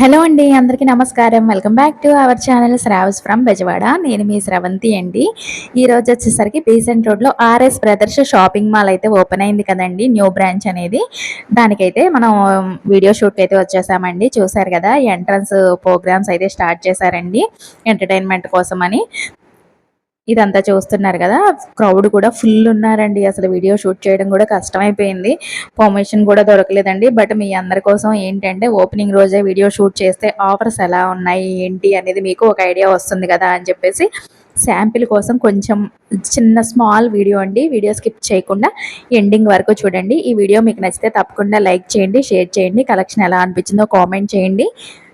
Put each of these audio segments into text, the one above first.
Hello అండి అందరికీ నమస్కారం. Welcome back to our channel Shravas from Bezawada. నేను మీ స్రవంతి అండి. ఈ రోజు వచ్చేసరికి బీసెంట్ రోడ్లో ఆర్ఎస్ బ్రదర్స్ షాపింగ్ మాల్ అయితే ఓపెన్ అయింది కదండి న్యూ బ్రాంచ్ అనేది. దానికైతే మనం వీడియో షూట్కి అయితే వచ్చేసామండి. చూసారు కదా ఎంట్రన్స్ ప్రోగ్రామ్స్ అయితే స్టార్ట్ చేశారండి ఎంటర్టైన్మెంట్ కోసం అని ఇదంతా చూస్తున్నారు కదా. క్రౌడ్ కూడా ఫుల్ ఉన్నారండి. అసలు వీడియో షూట్ చేయడం కూడా కష్టమైపోయింది. పర్మిషన్ కూడా దొరకలేదండి. బట్ మీ అందరి కోసం ఏంటంటే ఓపెనింగ్ రోజే వీడియో షూట్ చేస్తే ఆఫర్స్ ఎలా ఉన్నాయి ఏంటి అనేది మీకు ఒక ఐడియా వస్తుంది కదా అని చెప్పేసి శాంపిల్ కోసం కొంచెం చిన్న స్మాల్ వీడియో అండి. వీడియో స్కిప్ చేయకుండా ఎండింగ్ వరకు చూడండి. ఈ వీడియో మీకు నచ్చితే తప్పకుండా లైక్ చేయండి షేర్ చేయండి. కలెక్షన్ ఎలా అనిపించిందో కామెంట్ చేయండి.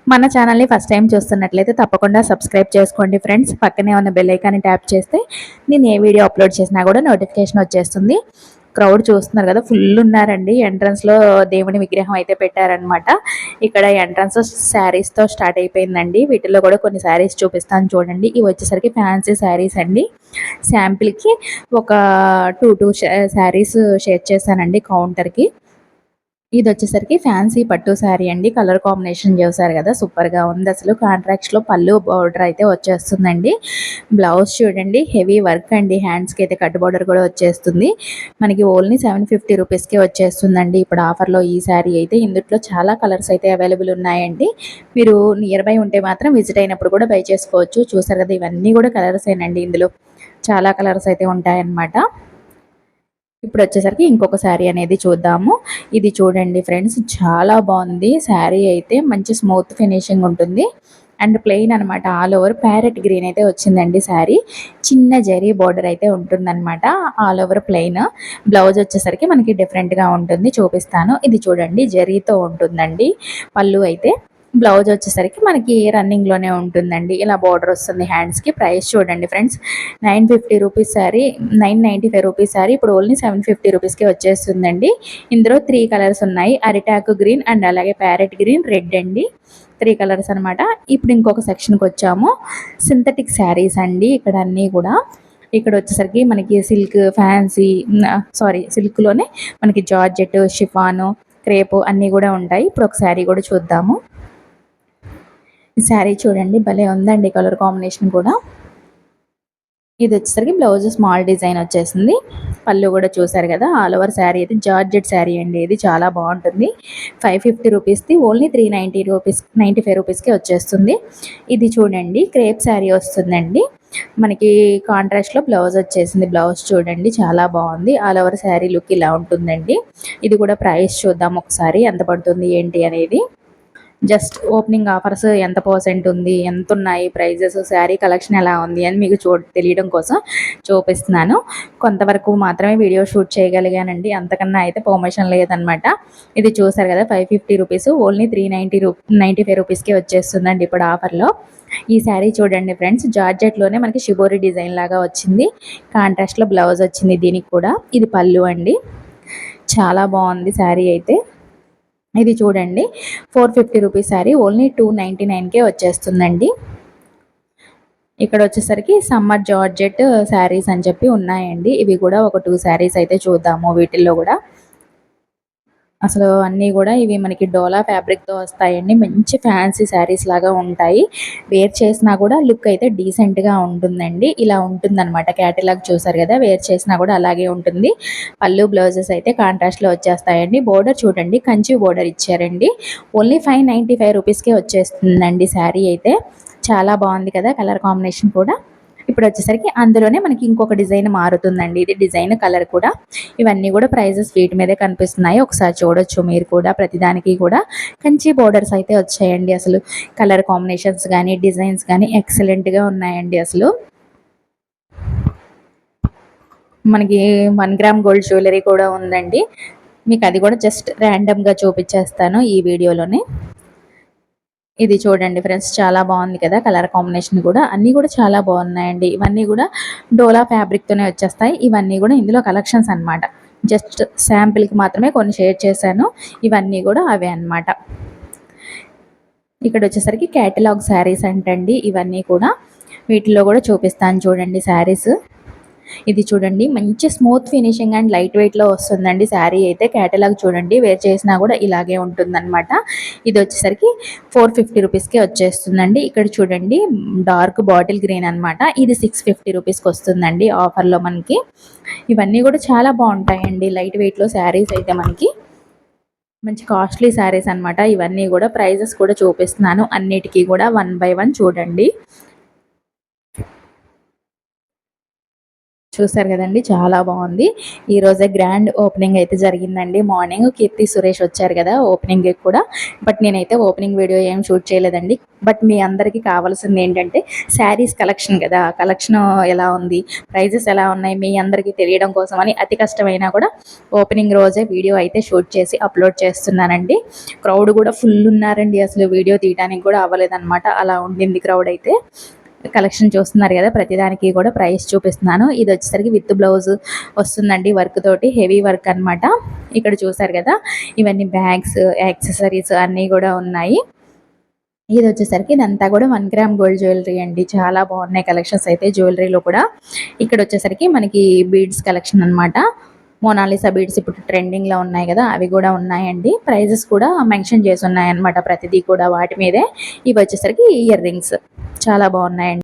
మన ఛానల్ని ఫస్ట్ టైం చూస్తున్నట్లయితే తప్పకుండా సబ్స్క్రైబ్ చేసుకోండి ఫ్రెండ్స్ పక్కనే ఉన్న బెల్ ఐకాన్ని ట్యాప్ చేస్తే నేను ఏ వీడియో అప్లోడ్ చేసినా కూడా నోటిఫికేషన్ వచ్చేస్తుంది. క్రౌడ్ చూస్తున్నారు కదా ఫుల్ ఉన్నారండి. ఎంట్రన్స్లో దేవుని విగ్రహం అయితే పెట్టారనమాట ఇక్కడ ఎంట్రన్స్ శారీస్తో స్టార్ట్ అయిపోయిందండి. వీటిలో కూడా కొన్ని శారీస్ చూపిస్తాను చూడండి. ఇవి వచ్చేసరికి ఫ్యాన్సీ శారీస్ అండి. శాంపిల్కి ఒక టూ టూ శారీస్ షేర్ చేశానండి కౌంటర్కి ఇది వచ్చేసరికి ఫ్యాన్సీ పట్టు శారీ అండి. కలర్ కాంబినేషన్ చేశారు కదా సూపర్గా ఉంది. అసలు కాంట్రాక్ట్స్లో పళ్ళు బార్డర్ అయితే వచ్చేస్తుందండి. బ్లౌజ్ చూడండి హెవీ వర్క్ అండి. హ్యాండ్స్కి అయితే కట్ బార్డర్ కూడా వచ్చేస్తుంది. మనకి ఓన్లీ సెవెన్ ఫిఫ్టీ రూపీస్కే వచ్చేస్తుందండి. ఇప్పుడు ఆఫర్లో ఈ శారీ అయితే ఇందులో చాలా కలర్స్ అయితే అవైలబుల్ ఉన్నాయండి. మీరు నియర్ బై ఉంటే మాత్రం విజిట్ అయినప్పుడు కూడా బై చేసుకోవచ్చు. చూసారు కదా ఇవన్నీ కూడా కలర్స్ ఏనండి ఇందులో. చాలా కలర్స్ అయితే ఉంటాయన్నమాట. ఇప్పుడు వచ్చేసరికి ఇంకొక శారీ అనేది చూద్దాము. ఇది చూడండి ఫ్రెండ్స్ చాలా బాగుంది. శారీ అయితే మంచి స్మూత్ ఫినిషింగ్ ఉంటుంది. అండ్ ప్లెయిన్ అనమాట ఆల్ ఓవర్ ప్యారెట్ గ్రీన్ అయితే వచ్చిందండి శారీ. చిన్న జరీ బార్డర్ అయితే ఉంటుందన్నమాట ఆల్ ఓవర్ ప్లెయిన్. బ్లౌజ్ వచ్చేసరికి మనకి డిఫరెంట్గా ఉంటుంది చూపిస్తాను. ఇది చూడండి జరీతో ఉంటుందండి పళ్ళు అయితే. బ్లౌజ్ వచ్చేసరికి మనకి రన్నింగ్లోనే ఉంటుందండి. ఇలా బార్డర్ వస్తుంది హ్యాండ్స్కి ప్రైస్ చూడండి friends nine fifty rupees sorry nine ninety five rupees sorry ఇప్పుడు ఓన్లీ సెవెన్ ఫిఫ్టీ రూపీస్కి వచ్చేస్తుందండి. ఇందులో త్రీ కలర్స్ ఉన్నాయి. అరిటాక్ గ్రీన్ అండ్ అలాగే ప్యారెట్ గ్రీన్ రెడ్ అండి. త్రీ కలర్స్ అనమాట ఇప్పుడు ఇంకొక సెక్షన్కి వచ్చాము. సింథటిక్ శారీస్ అండి ఇక్కడ అన్నీ కూడా. ఇక్కడ వచ్చేసరికి మనకి సిల్క్ ఫ్యాన్సీ సారీ సిల్క్లోనే మనకి జార్జెట్ షిఫాను క్రేపు అన్నీ కూడా ఉంటాయి. ఇప్పుడు ఒక శారీ కూడా చూద్దాము. ఈ శారీ చూడండి భలే ఉందండి కలర్ కాంబినేషన్ కూడా. ఇది వచ్చేసరికి బ్లౌజ్ స్మాల్ డిజైన్ వచ్చేసింది. పళ్ళు కూడా చూసారు కదా ఆల్ ఓవర్ శారీ అయితే జార్జెట్ శారీ అండి ఇది చాలా బాగుంటుంది. Five fifty రూపీస్ది only three ninety rupees ninety five రూపీస్కి వచ్చేస్తుంది. ఇది చూడండి క్రేప్ శారీ వస్తుందండి. మనకి కాంట్రాస్ట్లో బ్లౌజ్ వచ్చేసింది బ్లౌజ్ చూడండి చాలా బాగుంది. ఆల్ ఓవర్ శారీ లుక్ ఇలా ఉంటుందండి. ఇది కూడా ప్రైస్ చూద్దాం ఒకసారి ఎంత పడుతుంది ఏంటి అనేది. జస్ట్ ఓపెనింగ్ ఆఫర్స్ ఎంత పర్సెంట్ ఉంది ఎంత ఉన్నాయి ప్రైజెస్ శారీ కలెక్షన్ ఎలా ఉంది అని మీకు చూ తెలియడం కోసం చూపిస్తున్నాను. కొంతవరకు మాత్రమే వీడియో షూట్ చేయగలిగానండి. అంతకన్నా అయితే పర్మిషన్ లేదనమాట ఇది చూసారు కదా five fifty rupees only three ninety రూ నైంటీ ఫైవ్ రూపీస్కి వచ్చేస్తుందండి ఇప్పుడు ఆఫర్లో. ఈ శారీ చూడండి ఫ్రెండ్స్ జార్జెట్లోనే మనకి షిబోరి డిజైన్ లాగా వచ్చింది. కాంట్రాస్ట్లో బ్లౌజ్ వచ్చింది దీనికి కూడా. ఇది పళ్ళు అండి. చాలా బాగుంది శారీ అయితే. ఇది చూడండి. Four fifty rupees sari. Only two ninety నైన్కే వచ్చేస్తుందండి. ఇక్కడ వచ్చేసరికి సమ్మర్ జార్జెట్ శారీస్ అని చెప్పి ఉన్నాయండి. ఇవి కూడా ఒక టూ శారీస్ అయితే చూద్దాము వీటిల్లో కూడా. అసలు అన్నీ కూడా ఇవి మనకి డోలా ఫ్యాబ్రిక్తో వస్తాయండి. మంచి ఫ్యాన్సీ శారీస్ లాగా ఉంటాయి. వేర్ చేసినా కూడా లుక్ అయితే డీసెంట్గా ఉంటుందండి. ఇలా ఉంటుందన్నమాట. క్యాటలాగ్ చూసారు కదా వేర్ చేసినా కూడా అలాగే ఉంటుంది. పళ్ళు బ్లౌజెస్ అయితే కాంట్రాస్ట్లో వచ్చేస్తాయండి. బోర్డర్ చూడండి కంచి బోర్డర్ ఇచ్చారండి. ఓన్లీ ఫైవ్ నైంటీ ఫైవ్ రూపీస్కే వచ్చేస్తుందండి శారీ అయితే. చాలా బాగుంది కదా కలర్ కాంబినేషన్ కూడా. ఇప్పుడు వచ్చేసరికి అందులోనే మనకి ఇంకొక డిజైన్ మారుతుందండి. ఇది డిజైన్ కలర్ కూడా. ఇవన్నీ కూడా ప్రైజెస్ వీటి మీదే కనిపిస్తున్నాయి. ఒకసారి చూడొచ్చు మీరు కూడా ప్రతిదానికి కూడా. కంచి బోర్డర్స్ అయితే వచ్చాయండి అసలు. కలర్ కాంబినేషన్స్ కానీ డిజైన్స్ కానీ ఎక్సలెంట్గా ఉన్నాయండి అసలు. మనకి వన్ గ్రామ్ గోల్డ్ జ్యువెలరీ కూడా ఉందండి. మీకు అది కూడా జస్ట్ ర్యాండమ్గా చూపించేస్తాను ఈ వీడియోలోనే. ఇది చూడండి ఫ్రెండ్స్ చాలా బాగుంది కదా కలర్ కాంబినేషన్ కూడా. అన్నీ కూడా చాలా బాగున్నాయండి. ఇవన్నీ కూడా డోలా ఫ్యాబ్రిక్తోనే వచ్చేస్తాయి. ఇవన్నీ కూడా ఇందులో కలెక్షన్స్ అనమాట జస్ట్ శాంపిల్కి మాత్రమే కొన్ని షేర్ చేశాను. ఇవన్నీ కూడా అవే అనమాట ఇక్కడ వచ్చేసరికి క్యాటలాగ్ శారీస్ అంటండి. ఇవన్నీ కూడా వీటిలో కూడా చూపిస్తాను చూడండి శారీస్. ఇది చూడండి మంచి స్మూత్ ఫినిషింగ్ అండ్ లైట్ వెయిట్లో వస్తుందండి శారీ అయితే. కేటలాగ్ చూడండి వేర్ చేసినా కూడా ఇలాగే ఉంటుందన్నమాట. ఇది వచ్చేసరికి ఫోర్ ఫిఫ్టీ రూపీస్కే వచ్చేస్తుందండి. ఇక్కడ చూడండి డార్క్ బాటిల్ గ్రీన్ అన్నమాట. ఇది సిక్స్ ఫిఫ్టీ రూపీస్కి వస్తుందండి ఆఫర్లో మనకి. ఇవన్నీ కూడా చాలా బాగుంటాయండి లైట్ వెయిట్లో శారీస్ అయితే మనకి. మంచి కాస్ట్లీ శారీస్ అన్నమాట. ఇవన్నీ కూడా ప్రైజెస్ కూడా చూపిస్తున్నాను. అన్నిటికీ కూడా వన్ బై వన్ చూడండి. చూసారు కదండి చాలా బాగుంది. ఈరోజే గ్రాండ్ ఓపెనింగ్ అయితే జరిగిందండి. మార్నింగ్ కీర్తి సురేష్ వచ్చారు కదా ఓపెనింగ్ కూడా. బట్ నేనైతే ఓపెనింగ్ వీడియో ఏం షూట్ చేయలేదండి. బట్ మీ అందరికీ కావాల్సింది ఏంటంటే శారీస్ కలెక్షన్ కదా. కలెక్షన్ ఎలా ఉంది? ప్రైజెస్ ఎలా ఉన్నాయి? మీ అందరికీ తెలియడం కోసం అని అతి కష్టమైనా కూడా ఓపెనింగ్ రోజే వీడియో అయితే షూట్ చేసి అప్లోడ్ చేస్తున్నానండి. క్రౌడ్ కూడా ఫుల్ ఉన్నారండి. అసలు వీడియో తీయడానికి కూడా అవ్వలేదన్నమాట. అలా ఉండింది క్రౌడ్ అయితే. కలెక్షన్ చూస్తున్నారు కదా ప్రతిదానికి కూడా ప్రైస్ చూపిస్తున్నాను. ఇది వచ్చేసరికి విత్ బ్లౌజ్ వస్తుందండి వర్క్ తోటి హెవీ వర్క్ అన్నమాట. ఇక్కడ చూసారు కదా ఇవన్నీ బ్యాగ్స్ యాక్సెసరీస్ అన్నీ కూడా ఉన్నాయి. ఇది వచ్చేసరికి ఇదంతా కూడా వన్ గ్రామ్ గోల్డ్ జ్యువెలరీ అండి. చాలా బాగున్నాయి కలెక్షన్స్ అయితే జ్యువెలరీలో కూడా. ఇక్కడ వచ్చేసరికి మనకి బీడ్స్ కలెక్షన్ అన్నమాట. మోనాలిసా బీడ్స్ ఇప్పుడు ట్రెండింగ్లో ఉన్నాయి కదా అవి కూడా ఉన్నాయండి. ప్రైజెస్ కూడా మెన్షన్ చేసి ఉన్నాయన్నమాట ప్రతిదీ కూడా వాటి మీదే. ఇవి వచ్చేసరికి ఇయర్ రింగ్స్ చాలా బాగున్నాయండి.